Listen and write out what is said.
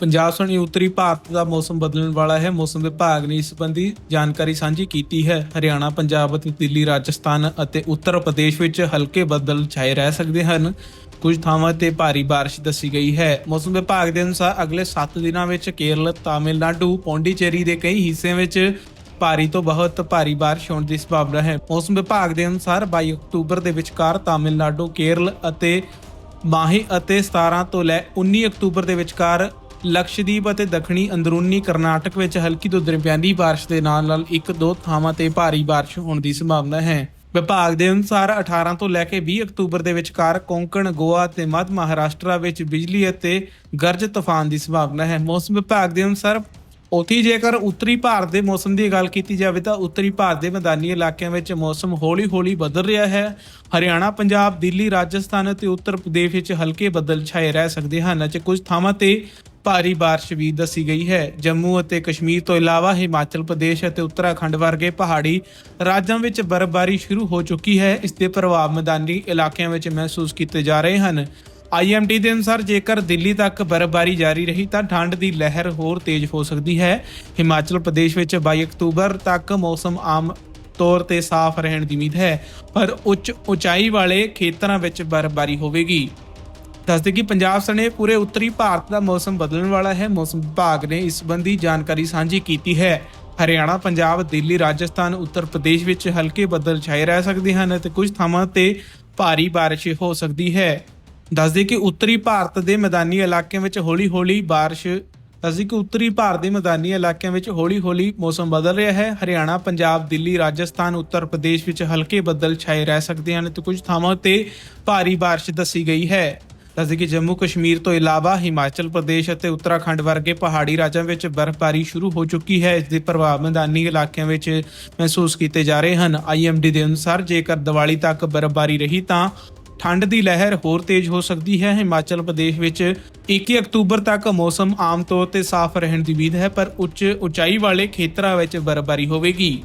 ਪੰਜਾਬ ਸਣੇ ਉੱਤਰੀ ਭਾਰਤ ਦਾ ਮੌਸਮ ਬਦਲਣ ਵਾਲਾ ਹੈ। ਮੌਸਮ ਵਿਭਾਗ ਨੇ ਇਸ ਸੰਬੰਧੀ ਜਾਣਕਾਰੀ ਸਾਂਝੀ ਕੀਤੀ ਹੈ। ਹਰਿਆਣਾ, ਪੰਜਾਬ ਅਤੇ ਦਿੱਲੀ, ਰਾਜਸਥਾਨ ਅਤੇ ਉੱਤਰ ਪ੍ਰਦੇਸ਼ ਵਿੱਚ ਹਲਕੇ ਬੱਦਲ ਛਾਏ ਰਹਿ ਸਕਦੇ ਹਨ। ਕੁਝ ਥਾਵਾਂ ਤੇ ਭਾਰੀ ਬਾਰਿਸ਼ ਦੱਸੀ ਗਈ ਹੈ। ਮੌਸਮ ਵਿਭਾਗ ਦੇ ਅਨੁਸਾਰ ਅਗਲੇ 7 ਦਿਨਾਂ ਵਿੱਚ ਕੇਰਲ, ਤਾਮਿਲਨਾਡੂ, ਪੌਂਡੀਚੇਰੀ ਦੇ ਕਈ ਹਿੱਸਿਆਂ ਵਿੱਚ ਭਾਰੀ ਤੋਂ ਬਹੁਤ ਭਾਰੀ ਬਾਰਿਸ਼ ਹੋਣ ਦੀ ਸੰਭਾਵਨਾ ਹੈ। ਮੌਸਮ ਵਿਭਾਗ ਦੇ ਅਨੁਸਾਰ 22 ਅਕਤੂਬਰ ਦੇ ਵਿਚਕਾਰ ਤਾਮਿਲਨਾਡੂ, ਕੇਰਲ ਅਤੇ ਮਾਹੀ ਅਤੇ 17 ਤੋਂ ਲੈ 19 ਅਕਤੂਬਰ ਦੇ ਵਿਚਕਾਰ ਲਕਸ਼ਦੀਪ ਅਤੇ ਦੱਖਣੀ ਅੰਦਰੂਨੀ ਕਰਨਾਟਕ ਵਿੱਚ ਹਲਕੀ ਤੋਂ ਦਰਮਿਆਨੀ ਬਾਰਿਸ਼ ਦੇ ਨਾਲ-ਨਾਲ ਇੱਕ ਦੋ ਥਾਵਾਂ ਤੇ ਭਾਰੀ ਬਾਰਿਸ਼ ਹੋਣ ਦੀ ਸੰਭਾਵਨਾ ਹੈ। ਵਿਭਾਗ ਦੇ ਅਨੁਸਾਰ 18 ਤੋਂ ਲੈ ਕੇ 20 ਅਕਤੂਬਰ ਦੇ ਵਿਚਕਾਰ ਕੋਂਕਣ, ਗੋਆ ਤੇ ਮੱਧ ਮਹਾਰਾਸ਼ਟਰ ਵਿੱਚ ਬਿਜਲੀ ਅਤੇ ਗਰਜ ਤੂਫਾਨ ਦੀ ਸੰਭਾਵਨਾ ਹੈ। ਮੌਸਮ ਵਿਭਾਗ ਦੇ ਅਨੁਸਾਰ ਉਥੇ ਜੇਕਰ ਉੱਤਰੀ ਭਾਰਤ ਦੇ ਮੌਸਮ ਦੀ ਗੱਲ ਕੀਤੀ ਜਾਵੇ ਤਾਂ ਉੱਤਰੀ ਭਾਰਤ ਦੇ ਮੈਦਾਨੀ ਇਲਾਕਿਆਂ ਵਿੱਚ ਮੌਸਮ ਹੌਲੀ-ਹੌਲੀ ਬਦਲ ਰਿਹਾ ਹੈ। ਹਰਿਆਣਾ, ਪੰਜਾਬ, ਦਿੱਲੀ, ਰਾਜਸਥਾਨ ਅਤੇ ਉੱਤਰ ਪ੍ਰਦੇਸ਼ ਵਿੱਚ ਹਲਕੇ ਬੱਦਲ ਛਾਏ ਰਹਿ ਸਕਦੇ ਹਨ ਅਤੇ ਕੁਝ ਥਾਵਾਂ ਤੇ ਭਾਰੀ ਬਾਰਿਸ਼ ਵੀ ਦੱਸੀ ਗਈ ਹੈ। ਜੰਮੂ ਅਤੇ ਕਸ਼ਮੀਰ ਤੋਂ ਇਲਾਵਾ ਹਿਮਾਚਲ ਪ੍ਰਦੇਸ਼ ਅਤੇ ਉੱਤਰਾਖੰਡ ਵਰਗੇ ਪਹਾੜੀ ਰਾਜਾਂ ਵਿੱਚ ਬਰਫ਼ਬਾਰੀ ਸ਼ੁਰੂ ਹੋ ਚੁੱਕੀ ਹੈ। ਇਸ ਦੇ ਪ੍ਰਭਾਵ ਮੈਦਾਨੀ ਇਲਾਕਿਆਂ ਵਿੱਚ ਮਹਿਸੂਸ ਕੀਤੇ ਜਾ ਰਹੇ ਹਨ। ਆਈਐਮਡੀ ਦੇ ਅਨੁਸਾਰ ਜੇਕਰ ਦਿੱਲੀ ਤੱਕ ਬਰਫ਼ਬਾਰੀ ਜਾਰੀ ਰਹੀ ਤਾਂ ਠੰਡ ਦੀ ਲਹਿਰ ਹੋਰ ਤੇਜ਼ ਹੋ ਸਕਦੀ ਹੈ। ਹਿਮਾਚਲ ਪ੍ਰਦੇਸ਼ ਵਿੱਚ 22 ਅਕਤੂਬਰ ਤੱਕ ਮੌਸਮ ਆਮ ਤੌਰ ਤੇ ਸਾਫ਼ ਰਹਿਣ ਦੀ ਉਮੀਦ ਹੈ, ਪਰ ਉੱਚ ਉਚਾਈ ਵਾਲੇ ਖੇਤਰਾਂ ਵਿੱਚ ਬਰਫ਼ਬਾਰੀ ਹੋਵੇਗੀ। ਦੱਸਦੇ ਕਿ ਪੰਜਾਬ ਸਣੇ ਪੂਰੇ ਉੱਤਰੀ ਭਾਰਤ ਦਾ ਮੌਸਮ ਬਦਲਣ ਵਾਲਾ ਹੈ। ਮੌਸਮ ਵਿਭਾਗ ਨੇ ਇਸ ਸੰਬੰਧੀ ਜਾਣਕਾਰੀ ਸਾਂਝੀ ਕੀਤੀ ਹੈ। ਹਰਿਆਣਾ, ਪੰਜਾਬ, ਦਿੱਲੀ, ਰਾਜਸਥਾਨ, ਉੱਤਰ ਪ੍ਰਦੇਸ਼ ਵਿੱਚ ਹਲਕੇ ਬੱਦਲ ਛਾਏ ਰਹਿ ਸਕਦੇ ਹਨ ਅਤੇ ਕੁਝ ਥਾਵਾਂ ਤੇ ਭਾਰੀ ਬਾਰਿਸ਼ ਹੋ ਸਕਦੀ ਹੈ। ਦੱਸਦੇ ਕਿ ਉੱਤਰੀ ਭਾਰਤ ਦੇ ਮੈਦਾਨੀ ਇਲਾਕਿਆਂ ਵਿੱਚ ਹੌਲੀ-ਹੌਲੀ ਬਾਰਿਸ਼, ਦੱਸਦੇ ਕਿ ਉੱਤਰੀ ਭਾਰਤ ਦੇ ਮੈਦਾਨੀ ਇਲਾਕਿਆਂ ਵਿੱਚ ਹੌਲੀ-ਹੌਲੀ ਮੌਸਮ ਬਦਲ ਰਿਹਾ ਹੈ। ਹਰਿਆਣਾ, ਪੰਜਾਬ, ਦਿੱਲੀ, ਰਾਜਸਥਾਨ, ਉੱਤਰ ਪ੍ਰਦੇਸ਼ ਵਿੱਚ ਹਲਕੇ ਬੱਦਲ ਛਾਏ ਰਹਿ ਸਕਦੇ ਹਨ ਤੇ ਕੁਝ ਥਾਵਾਂ ਤੇ ਭਾਰੀ ਬਾਰਿਸ਼ ਦੱਸੀ ਗਈ ਹੈ। ਦੱਸਦੇ ਕਿ ਜੰਮੂ ਕਸ਼ਮੀਰ ਤੋਂ ਇਲਾਵਾ ਹਿਮਾਚਲ ਪ੍ਰਦੇਸ਼ ਅਤੇ ਉੱਤਰਾਖੰਡ ਵਰਗੇ ਪਹਾੜੀ ਰਾਜਾਂ ਵਿੱਚ ਬਰਫ਼ਬਾਰੀ ਸ਼ੁਰੂ ਹੋ ਚੁੱਕੀ ਹੈ। ਇਸ ਦੇ ਪ੍ਰਭਾਵ ਮੈਦਾਨੀ ਇਲਾਕਿਆਂ ਵਿੱਚ ਮਹਿਸੂਸ ਕੀਤੇ ਜਾ ਰਹੇ ਹਨ। ਆਈਐਮਡੀ ਦੇ ਅਨੁਸਾਰ, ਜੇਕਰ ਦੀਵਾਲੀ ਤੱਕ ਬਰਫ਼ਬਾਰੀ ਰਹੀ ਤਾਂ ਠੰਡ ਦੀ ਲਹਿਰ ਹੋਰ ਤੇਜ਼ ਹੋ ਸਕਦੀ ਹੈ। ਹਿਮਾਚਲ ਪ੍ਰਦੇਸ਼ ਵਿੱਚ 21 ਅਕਤੂਬਰ ਤੱਕ ਮੌਸਮ ਆਮ ਤੌਰ ਤੇ ਸਾਫ਼ ਰਹਿਣ ਦੀ ਉਮੀਦ ਹੈ, ਪਰ ਉੱਚ ਉਚਾਈ ਵਾਲੇ ਖੇਤਰਾਂ ਵਿੱਚ ਬਰਫ਼ਬਾਰੀ ਹੋਵੇਗੀ।